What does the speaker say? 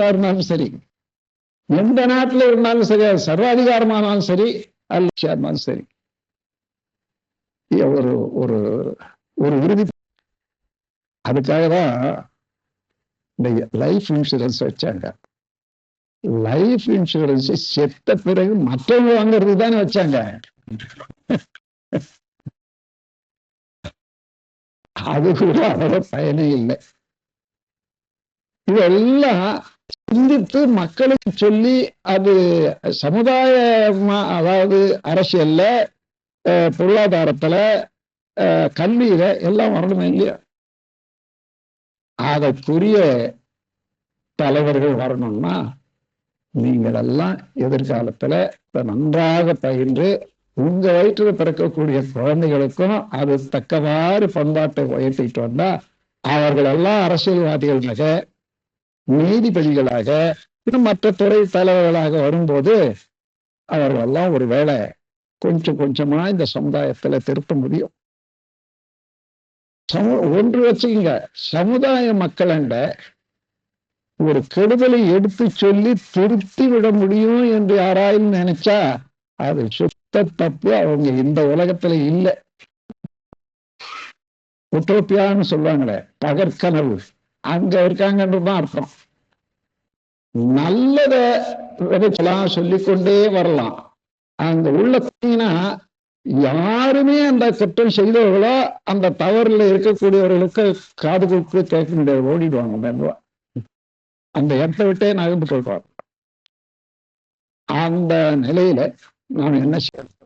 ஸ்டேட்டா இருந்தாலும் சரி. எந்த நாட்டில் இருந்தாலும் சரி அது சர்வாதிகாரமானாலும் சரி அல்ல இருந்தாலும் சரி. ஒரு ஒரு ஒரு உறுதி. அதுக்காக தான் இந்த லைஃப் இன்சூரன்ஸ் வச்சாங்க லைஃப் இன்சூரன்ஸ் செத்த பிறகு மற்றவங்க வாங்குறது தானே வச்சாங்க. அது கூட அவரோட பயனே இல்லை. இதெல்லாம் சிந்தித்து மக்களுக்கு சொல்லி அது சமுதாயமா அதாவது அரசியல்ல பொருளாதாரத்துல கல்வியில எல்லாம் வரணுமே இல்லையா? அதற்குரிய தலைவர்கள் வரணும்னா நீங்கள் எல்லாம் எதிர்காலத்துல நன்றாக பயின்று உங்க வயிற்றுல பிறக்கக்கூடிய குழந்தைகளுக்கும் அது தக்கவாறு பண்பாட்டை உயர்த்திட்டு வந்தா அவர்கள் எல்லாம் மிக நீதிபதிகளாக மற்ற துறை தலைவர்களாக வரும்போது அவர்கள் எல்லாம் ஒரு வேளை கொஞ்சம் கொஞ்சமா இந்த சமுதாயத்துல திருத்த முடியும். சமு ஒன்று வச்சுக்கங்க. சமுதாய மக்களண்ட ஒரு கெடுதலை எடுத்து சொல்லி திருத்தி விட முடியும் என்று யாராயும் நினைச்சா அது சுத்த தப்பு. அவங்க இந்த உலகத்துல இல்லை. உட்டோப்பியான்னு சொல்லுவாங்களே பகற்கனவு. அங்க இருக்காங்கன்றதுதான் அர்த்தம். நல்லத விதைச்சலாம் சொல்லிக்கொண்டே வரலாம். அங்க உள்ள பார்த்தீங்கன்னா யாருமே அந்த குற்றம் செய்தவர்களோ அந்த தவறுல இருக்கக்கூடியவர்களுக்கு காது கொடுத்து கேட்க முடியாது ஓடிடுவாங்க மெதுவா. அந்த இடத்தை விட்டே நகர்ந்து போயிடுவாங்க. அந்த நிலையில நாம் என்ன செய்யணும்?